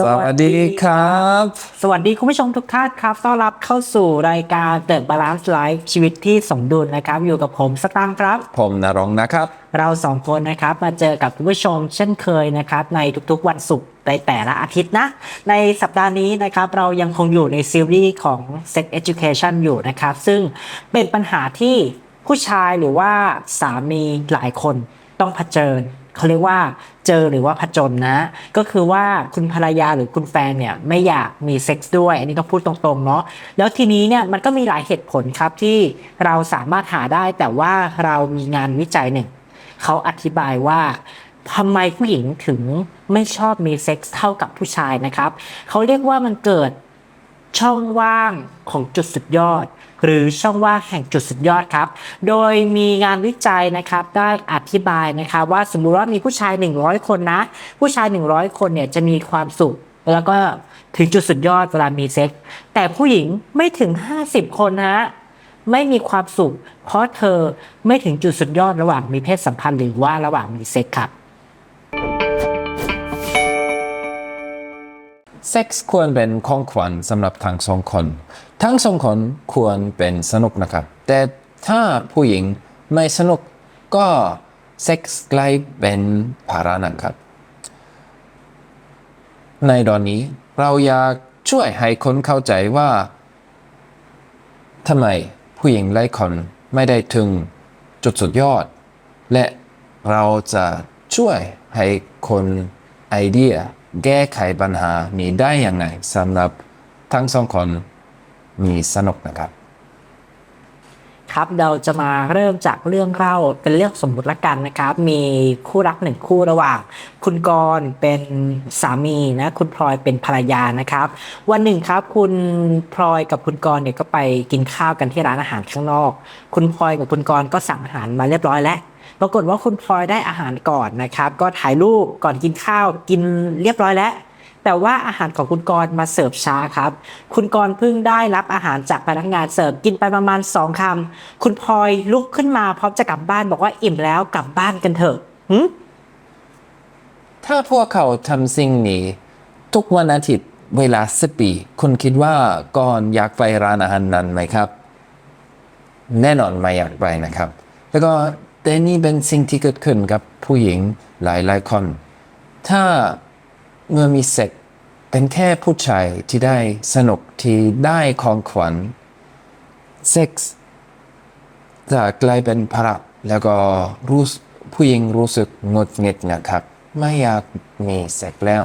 สวัสดีครับ สวัสดีคุณผู้ชมทุกท่านครับ ต้อนรับเข้าสู่รายการเติร์บาลานซ์ไลฟ์ชีวิตที่สมดุลนะครับ อยู่กับผมสตางค์ครับ ผมนรงค์นะครับ เราสองคนนะครับมาเจอกับคุณผู้ชมเช่นเคยนะครับ ในทุกๆวันศุกร์ในแต่ละอาทิตย์นะ ในสัปดาห์นี้นะครับ เรายังคงอยู่ในซีรีส์ของ Sex Education อยู่นะครับ ซึ่งเป็นปัญหาที่ผู้ชายหรือว่าสามีหลายคนต้องเผชิญ เขาเรียกว่าเจอหรือว่าผจญนะ ก็คือว่าคุณภรรยาหรือคุณแฟนเนี่ยไม่อยากมีเซ็กส์ด้วย อันนี้ต้องพูดตรงๆเนาะแล้วทีนี้เนี่ยมันก็มีหลายเหตุผลครับที่เราสามารถหาได้แต่ว่าเรามีงานวิจัยหนึ่งเขาอธิบายว่าทำไมผู้หญิงถึงไม่ชอบมีเซ็กส์เท่ากับผู้ชายนะครับเขาเรียกว่ามันเกิด ช่องว่างของจุดสุดยอด หรือช่องว่างแห่งจุดสุดยอดครับ โดยมีงานวิจัยนะครับได้อธิบายนะครับว่าสมมุติว่ามีผู้ชาย 100 คนนะ ผู้ชาย 100 คนเนี่ยจะมีความสุข แล้วก็ถึงจุดสุดยอดเวลามีเซ็กส์แต่ผู้หญิงไม่ถึง 50 คนฮะไม่มีความสุข เพราะเธอไม่ถึงจุดสุดยอดระหว่างมีเพศสัมพันธ์หรือว่าระหว่างมีเซ็กส์ครับ เซ็กส์ควรเป็นของขวัญสำหรับทั้งสองคน ทั้งสองคนควรเป็นสนุกนะครับ แต่ถ้าผู้หญิงไม่สนุกก็เซ็กส์กลายเป็นภาระนะครับ ในตอนนี้เราอยากช่วยให้คนเข้าใจว่าทำไมผู้หญิงหลายคนไม่ได้ถึงจุดสุดยอด และเราจะช่วยให้คนไอเดีย แก้ไขปัญหานี้ได้อย่างไรสำหรับทั้งสองคนมีสนุกนะครับ ครับเราจะมาเริ่มจากเรื่องเล่าเป็นเรื่องสมมุติละกันนะครับ มีคู่รักหนึ่งคู่ระหว่าง คุณกรณ์เป็นสามีนะ คุณพลอยเป็นภรรยานะครับ วันหนึ่งครับ คุณพลอยกับคุณกรณ์เนี่ยก็ไปกินข้าวกันที่ร้านอาหารข้างนอก คุณพลอยกับคุณกรณ์ก็สั่งอาหารมาเรียบร้อยแล้ว ปรากฏว่าคุณพลอยได้อาหารก่อนนะครับ ก็ถ่ายรูปก่อนกินข้าวกินเรียบร้อยแล้วแต่ว่าอาหารของคุณกรมาเสิร์ฟช้าครับ คุณกรเพิ่งได้รับอาหารจากพนักงานเสิร์ฟกินไปประมาณสองคำคุณพลอยลุกขึ้นมาพร้อมจะกลับบ้านบอกว่าอิ่มแล้วกลับบ้านกันเถอะหึถ้าพวกเขาทำสิ่งนี้ ทุกวันอาทิตย์เวลาสิบปี คุณคิดว่ากอนอยากไปร้านอาหารนั้นไหมครับ แน่นอนไม่อยากไปนะครับ แล้วก็ แต่นี่เป็นสิ่งที่เกิดขึ้นกับผู้หญิงหลายหลายคน ถ้าเมื่อมีเซ็กเป็นแค่ผู้ชายที่ได้สนุกที่ได้ของขวัญเซ็กส์จะกลายเป็นภาระแล้วก็รู้ผู้หญิงรู้สึกงดหงิดนะครับ ไม่อยากมีเซ็กแล้ว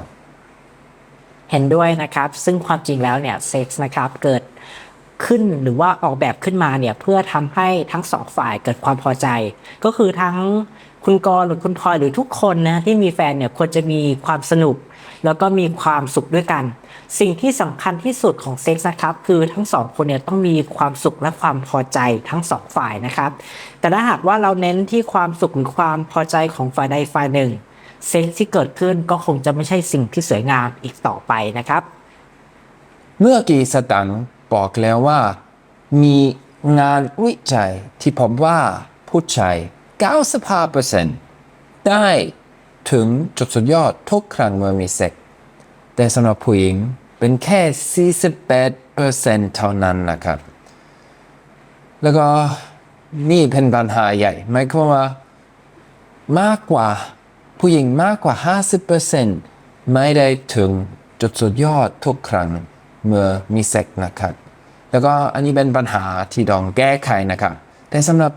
เห็นด้วยนะครับ ซึ่งความจริงแล้วเนี่ยเซ็กส์นะครับเกิด ขึ้นหรือว่าออกแบบขึ้นมาเนี่ยเพื่อทำให้ทั้งสองฝ่ายเกิดความพอใจ ก็คือทั้งคุณกรณ์หรือคุณพลอยหรือทุกคนนะที่มีแฟนเนี่ยควรจะมีความสนุก แล้วก็มีความสุขด้วยกัน สิ่งที่สำคัญที่สุดของเซ็กส์นะครับ คือทั้งสองคนเนี่ยต้องมีความสุขและความพอใจทั้งสองฝ่ายนะครับ แต่ถ้าหากว่าเราเน้นที่ความสุขหรือความพอใจของฝ่ายใดฝ่ายหนึ่งเซ็กส์ที่เกิดขึ้นก็คงจะไม่ใช่สิ่งที่สวยงามอีกต่อไปนะครับ เมื่อกี้สตังค์ บอกแล้วว่า มีงานวิจัยที่พบว่าผู้ชาย95%ได้ถึงจุดสุดยอดทุกครั้งเมื่อมีเซ็กแต่สำหรับผู้หญิงเป็นแค่ 48%เท่านั้นนะครับ แล้วก็นี่เป็นปัญหาใหญ่หมายความว่ามากกว่าผู้หญิงมากกว่า 50%ไม่ได้ถึงจุดสุดยอดทุกครั้งเมื่อมีเซ็กนะครับ แล้วก็อันนี้เป็นปัญหาที่ต้องแก้ไขนะครับ แต่สำหรับ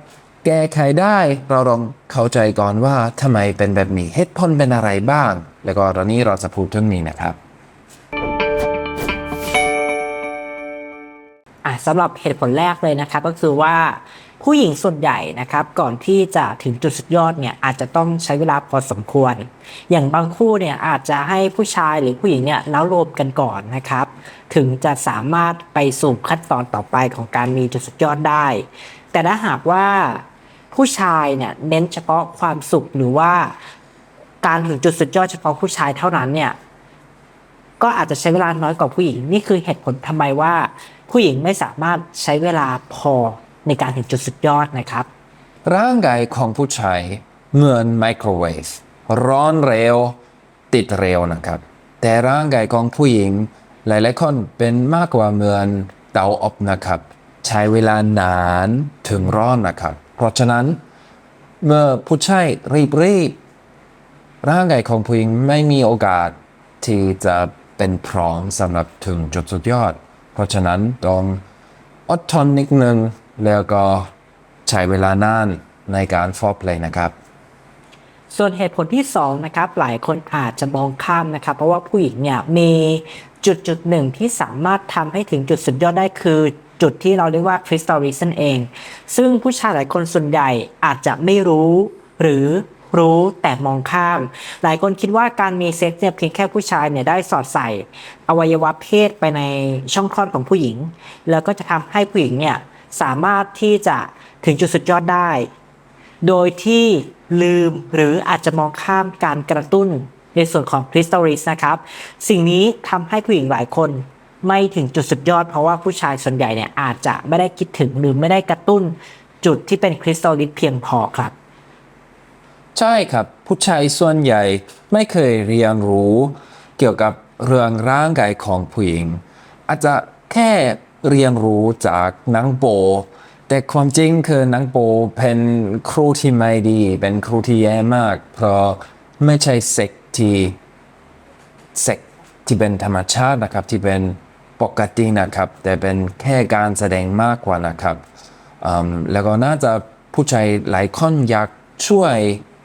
แก้ไขได้เราลองเข้าใจก่อนว่าทำไมเป็นแบบนี้เหตุผลเป็นอะไรบ้าง แล้วก็ตอนนี้เราจะพูดเรื่องนี้นะครับอะสำหรับเหตุผลแรกเลยนะครับ ก็คือว่าผู้หญิงส่วนใหญ่นะครับ ก่อนที่จะถึงจุดสุดยอดเนี่ยอาจจะต้องใช้เวลาพอสมควร อย่างบางคู่เนี่ยอาจจะให้ผู้ชายหรือผู้หญิงเนี่ยแล้วรวมกันก่อนนะครับ ถึงจะสามารถไปสู่ขั้นตอนต่อไปของการมีจุดสุดยอดได้ แต่ถ้าหากว่าผู้ชายเนี่ยเน้นเฉพาะความสุขหรือว่าการถึงจุดสุดยอดเฉพาะผู้ชายเท่านั้นเนี่ยก็อาจจะใช้เวลาน้อยกว่าผู้หญิง นี่คือเหตุผลทำไมว่า ผู้หญิงไม่สามารถใช้เวลาพอในการถึงจุดสุดยอดนะครับ ร่างกายของผู้ชายเหมือนไมโครเวฟร้อนเร็ว ติดเร็วนะครับ แต่ร่างกายของผู้หญิง หลายๆคนเป็นมากกว่าเหมือนเตาอบนะครับ ใช้เวลานานถึงร้อนนะครับ เพราะฉะนั้นเมื่อผู้ชายรีบๆร่างกายของผู้หญิงไม่มีโอกาสที่จะเป็นพร้อมสำหรับถึงจุดสุดยอด เพราะฉะนั้นต้องอดทนนิดนึงแล้วก็ใช้เวลานานในการฟอร์เลยนะครับส่วนเหตุผลที่2นะครับหลายคนอาจจะมองข้ามนะครับ เพราะว่าผู้หญิงเนี่ยมี จุดจุดหนึ่งที่สามารถทำให้ถึงจุดสุดยอดได้คือจุดที่เราเรียกว่าคริสตัลริสนเอง ซึ่งผู้ชายหลายคนส่วนใหญ่อาจจะไม่รู้ หรือรู้แต่มองข้าม หลายคนคิดว่าการมีเซ็กซ์เนี่ยเพียงแค่ผู้ชายเนี่ยได้สอดใส่ อวัยวะเพศไปในช่องคลอดของผู้หญิง แล้วก็จะทำให้ผู้หญิงเนี่ยสามารถที่จะถึงจุดสุดยอดได้ โดยที่ลืมหรืออาจจะมองข้ามการกระตุ้น ในส่วนของคริสตัลริสนะครับ สิ่งนี้ทำให้ผู้หญิงหลายคนไม่ถึงจุดสุดยอด เพราะว่าผู้ชายส่วนใหญ่เนี่ยอาจจะไม่ได้คิดถึงหรือไม่ได้กระตุ้นจุดที่เป็นคริสตัลริสเพียงพอครับ ใช่ครับ ผู้ชายส่วนใหญ่ไม่เคยเรียนรู้เกี่ยวกับเรื่องร่างกายของผู้หญิง อาจจะแค่เรียนรู้จากนังโป แต่ความจริงคือนังโปเป็นครูที่ไม่ดี เป็นครูที่แย่มาก เพราะไม่ใช่เซ็ก ที่เซ็กที่เป็นธรรมชาตินะครับที่เป็นปกตินะครับ แต่เป็นแค่การแสดงมากกว่านะครับแล้วก็น่าจะผู้ชายหลายคนอยากช่วย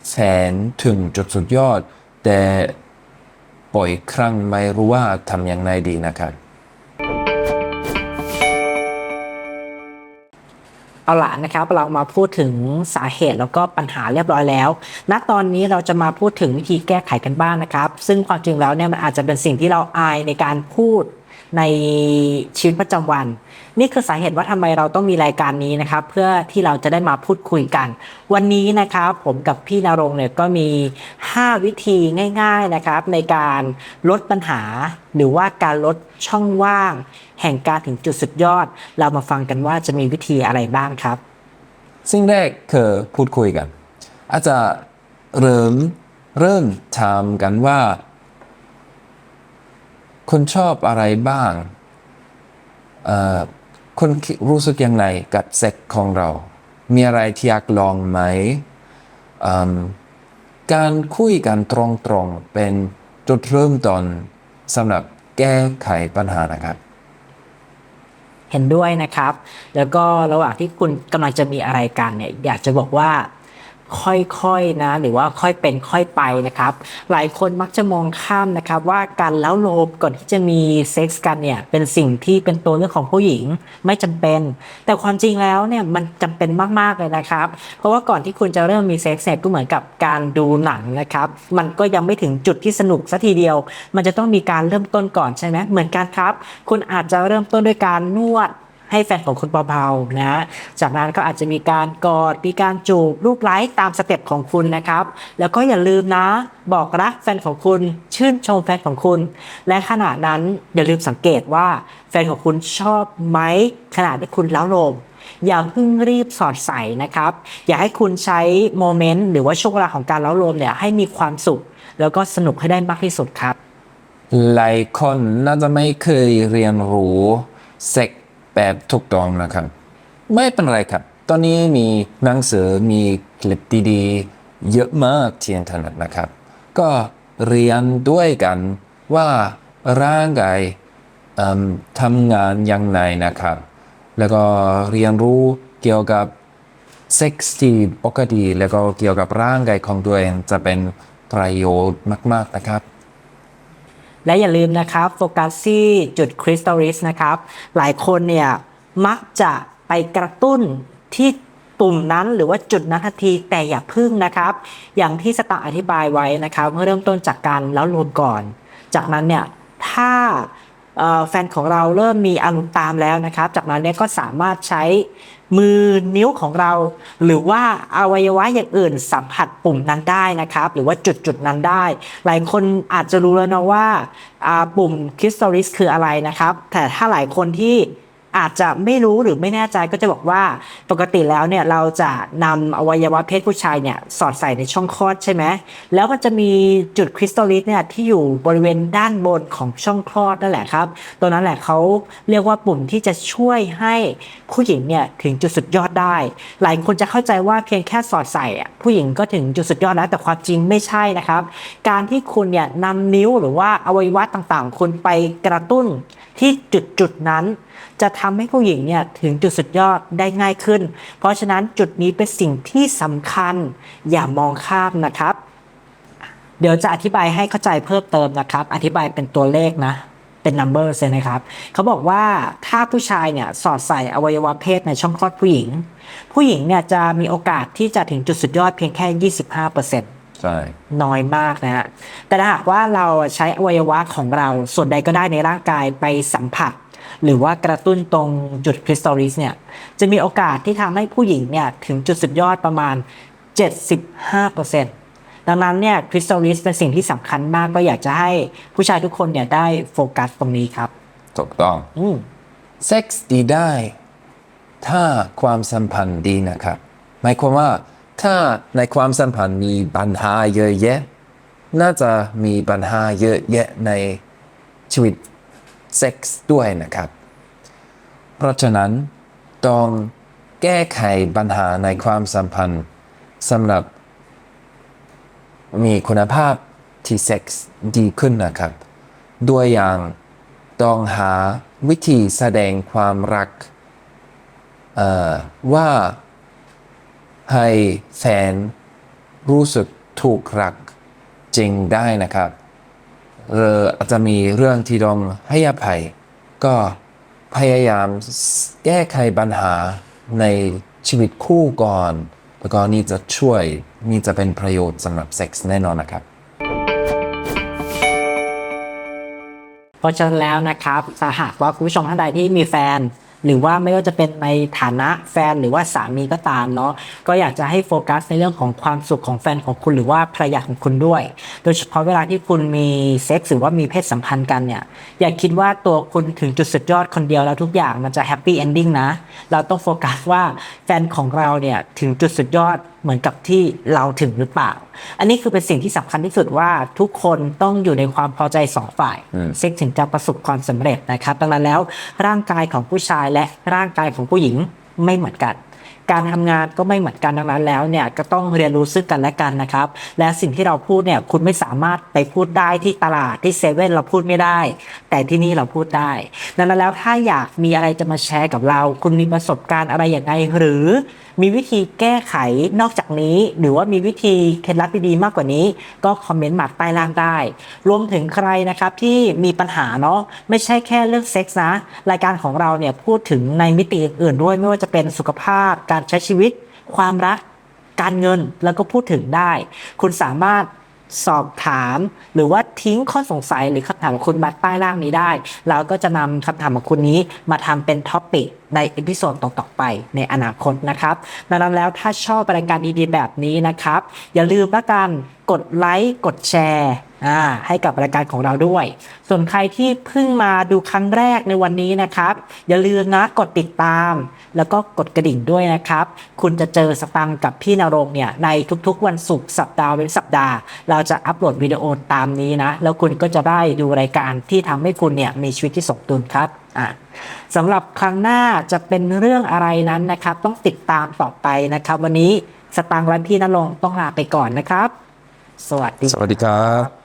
แฟนถึงจุดสุดยอด แต่บ่อยครั้งไม่รู้ว่าทำอย่างไรดีนะครับ เอาละนะครับเรามาพูดถึงสาเหตุแล้วก็ปัญหาเรียบร้อยแล้ว ณตอนนี้เราจะมาพูดถึงวิธีแก้ไขกันบ้างนะครับ ซึ่งความจริงแล้วเนี่ยมันอาจจะเป็นสิ่งที่เราอายในการพูด ในชีวิตประจำวัน นี่คือสาเหตุว่าทำไมเราต้องมีรายการนี้นะครับ เพื่อที่เราจะได้มาพูดคุยกัน วันนี้นะครับผมกับพี่นรงเนี่ยก็มี 5 วิธีง่าย ๆนะครับ ในการลดปัญหา หรือว่าการลดช่องว่าง แห่งการถึงจุดสุดยอด เรามาฟังกันว่าจะมีวิธีอะไรบ้างครับ สิ่งแรกคือพูดคุยกัน อาจจะเริ่มเริ่มถามกันว่า คุณชอบอะไรบ้างคุณรู้สึกยังไงกับเซ็กของเรา มีอะไรที่อยากลองไหมอืมการคุยกันตรงๆ เป็นจุดเริ่มต้นสำหรับแก้ไขปัญหานะครับ เห็นด้วยนะครับ แล้วก็ระหว่างที่คุณกำลังจะมีอะไรกันเนี่ย อยากจะบอกว่า ค่อยๆนะหรือว่าค่อยเป็นค่อยไปนะครับ หลายคนมักจะมองข้ามนะครับ ว่าการเล้าโลมก่อนที่จะมีเซ็กส์กันเนี่ยเป็นสิ่งที่เป็นตัวเรื่องของผู้หญิงไม่จำเป็น แต่ความจริงแล้วเนี่ยมันจำเป็นมากๆเลยนะครับ เพราะว่าก่อนที่คุณจะเริ่มมีเซ็กส์เนี่ยก็เหมือนกับการดูหนังนะครับ มันก็ยังไม่ถึงจุดที่สนุกสัทีเดียว มันจะต้องมีการเริ่มต้นก่อนใช่ไหมเหมือนกันครับ คุณอาจจะเริ่มต้นด้วยการนวด ให้แฟนของคุณเบาๆนะจากนั้นก็อาจจะมีการกอดมีการจูบลูกไล้ตามสเต็ปของคุณนะครับ แล้วก็อย่าลืมนะ บอกรักแฟนของคุณชื่นชมแฟนของคุณ และขณะนั้นอย่าลืมสังเกตว่าแฟนของคุณชอบไหมขณะที่คุณเล้าโลมอย่าเพิ่งรีบสอดใส่นะครับ อย่าให้คุณใช้โมเมนต์หรือว่าช่วงเวลาของการเล้าโลมเนี่ยให้มีความสุข แล้วก็สนุกให้ได้มากที่สุดครับหลายคนน่าจะไม่เคยเรียนรู้เซ็ก แบบถูกต้องนะครับ ไม่เป็นไรครับ ตอนนี้มีหนังสือมีคลิปดีๆ เยอะมากที่อินเทอร์เน็ตนะครับ ก็เรียนด้วยกันว่าร่างกายทำงานยังไงนะครับ แล้วก็เรียนรู้เกี่ยวกับเซ็กซ์ที่ปกติแล้วก็เกี่ยวกับร่างกายของตัวเองจะเป็นประโยชน์มาก ๆนะครับ และอย่าลืมนะครับโฟกัสที่จุดคริสตัลริสนะครับ หลายคนเนี่ยมักจะไปกระตุ้นที่ปุ่มนั้นหรือว่าจุดนั้นทันทีแต่อย่าพึ่งนะครับ อย่างที่สตาอธิบายไว้นะครับเมื่อเริ่มต้นจากการแล้วรวมก่อน จากนั้นเนี่ยถ้าแฟนของเราเริ่มมีอารมณ์ตามแล้วนะครับ จากนั้นเนี่ยก็สามารถใช้ มือนิ้วของเรา หรือว่าอวัยวะอย่างอื่นสัมผัสปุ่มนั้นได้นะครับ หรือว่าจุดจุดนั้นได้ หลายคนอาจจะรู้แล้วนะว่าปุ่มคริสตัลริสคืออะไรนะครับ แต่ถ้าหลายคนที่ อาจจะไม่รู้หรือไม่แน่ใจก็จะบอกว่าปกติแล้วเนี่ยเราจะนำอวัยวะเพศผู้ชายเนี่ยสอดใส่ในช่องคลอดใช่ไหมแล้วมันจะมีจุดคริสตัลลิสเนี่ยที่อยู่บริเวณด้านบนของช่องคลอดนั่นแหละครับตัวนั้นแหละเขาเรียกว่าปุ่มที่จะช่วยให้ผู้หญิงเนี่ยถึงจุดสุดยอดได้ หลายคนจะเข้าใจว่าเพียงแค่สอดใส่ผู้หญิงก็ถึงจุดสุดยอดแล้วแต่ความจริงไม่ใช่นะครับ การที่คุณเนี่ยนำนิ้วหรือว่าอวัยวะต่างๆคุณไปกระตุ้นที่จุดจุดๆนั้นจะทำให้ผู้หญิงเนี่ยถึงจุดสุดยอดได้ง่ายขึ้น เพราะฉะนั้นจุดนี้เป็นสิ่งที่สำคัญอย่ามองข้ามนะครับ เดี๋ยวจะอธิบายให้เข้าใจเพิ่มเติมนะครับ อธิบายเป็นตัวเลขนะเป็น numbers เลยนะครับ เขาบอกว่าถ้าผู้ชายเนี่ยสอดใส่อวัยวะเพศในช่องคลอดผู้หญิง ผู้หญิงเนี่ยจะมีโอกาสที่จะถึงจุดสุดยอดเพียงแค่ 25%ใช่ น้อยมากนะฮะ แต่ถ้าหากว่าเราใช้อวัยวะของเราส่วนใดก็ได้ในร่างกายไปสัมผัส หรือว่ากระตุ้นตรงจุดคริสตัลลิสเนี่ยจะมีโอกาสที่ทำให้ผู้หญิงเนี่ยถึงจุดสุดยอดประมาณ 75%ดังนั้นเนี่ยคริสตัลลิสเป็นสิ่งที่สำคัญมากก็อยากจะให้ผู้ชายทุกคนเนี่ยได้โฟกัสตรงนี้ครับถูกต้องอืมเซ็กส์ดีได้ ถ้าความสัมพันธ์ดีนะครับ หมายความว่าถ้าในความสัมพันธ์มีปัญหาเยอะแยะ น่าจะมีปัญหาเยอะแยะในชีวิต เซ็กส์ด้วยนะครับ เพราะฉะนั้นต้องแก้ไขปัญหาในความสัมพันธ์สำหรับ มีคุณภาพที่เซ็กส์ดีขึ้นนะครับ ด้วยอย่างต้องหาวิธีแสดงความรักว่าให้แฟนรู้สึกถูกรักจริงได้นะครับ เอออาจจะมีเรื่องที่ต้องให้อภัย ก็พยายามแก้ไขปัญหาในชีวิตคู่ก่อน แล้วก็นี่จะช่วยนี่จะเป็นประโยชน์สำหรับเซ็กส์แน่นอนนะครับ เพราะฉะนั้นแล้วนะครับถ้าหากว่าคุณผู้ชมท่านใดที่มีแฟน หรือว่าไม่ว่าจะเป็นในฐานะแฟนหรือว่าสามีก็ตามเนาะก็อยากจะให้โฟกัสในเรื่องของความสุขของแฟนของคุณหรือว่าภรรยาของคุณด้วย โดยเฉพาะเวลาที่คุณมีเซ็กซ์หรือว่ามีเพศสัมพันธ์กันเนี่ยอย่าคิดว่าตัวคุณถึงจุดสุดยอดคนเดียวแล้วทุกอย่างมันจะแฮปปี้เอนดิ้งนะเราต้องโฟกัสว่าแฟนของเราเนี่ยถึงจุดสุดยอด เหมือนกับที่เราถึงหรือเปล่า อันนี้คือเป็นสิ่งที่สำคัญที่สุดว่าทุกคนต้องอยู่ในความพอใจสองฝ่ายเซ็กถึงจะประสบความสำเร็จนะครับ ดังนั้นแล้วร่างกายของผู้ชายและร่างกายของผู้หญิงไม่เหมือนกัน การทำงานก็ไม่เหมือนกันดังนั้นแล้วเนี่ยก็ต้องเรียนรู้ซึ่งกันและกันนะครับ และสิ่งที่เราพูดเนี่ยคุณไม่สามารถไปพูดได้ที่ตลาดที่เซเว่นเราพูดไม่ได้ แต่ที่นี่เราพูดได้ ดังนั้นแล้วถ้าอยากมีอะไรจะมาแชร์กับเรา คุณมีประสบการณ์อะไรอย่างไรหรือมีวิธีแก้ไขนอกจากนี้ หรือว่ามีวิธีเคล็ดลับดีๆมากกว่านี้ ก็คอมเมนต์มาใต้ล่างได้ รวมถึงใครนะครับที่มีปัญหาเนาะไม่ใช่แค่เรื่องเซ็กส์นะ รายการของเราเนี่ยพูดถึงในมิติอื่นๆด้วยไม่ว่าจะเป็นสุขภาพการใช้ชีวิต ความรัก การเงินแล้วก็พูดถึงได้ คุณสามารถสอบถาม หรือว่าทิ้งข้อสงสัยหรือคำถามของคุณมาใต้ล่างนี้ได้ เราก็จะนำคำถามของคุณนี้มาทำเป็นท็อปิกในเอพิโซดต่อๆไปในอนาคตนะครับดังนั้นแล้วถ้าชอบรายการดีๆแบบนี้นะครับ อย่าลืมละกันกดไลค์กดแชร์ อ่าให้กับรายการของเราด้วย ส่วนใครที่เพิ่งมาดูครั้งแรกในวันนี้นะครับ อย่าลืมนะกดติดตาม แล้วก็กดกระดิ่งด้วยนะครับ คุณจะเจอสตังกับพี่นรงเนี่ยในทุกๆ วันศุกร์สัปดาห์เว้นสัปดาห์ เราจะอัปโหลดวิดีโอตามนี้นะ แล้วคุณก็จะได้ดูรายการที่ทำให้คุณเนี่ยมีชีวิตที่สมดุลครับอะสำหรับครั้งหน้าจะเป็นเรื่องอะไรนั้นนะครับ ต้องติดตามต่อไปนะครับ วันนี้สตังค์และพี่นรงต้องลาไปก่อนนะครับ สวัสดีสวัสดีครับ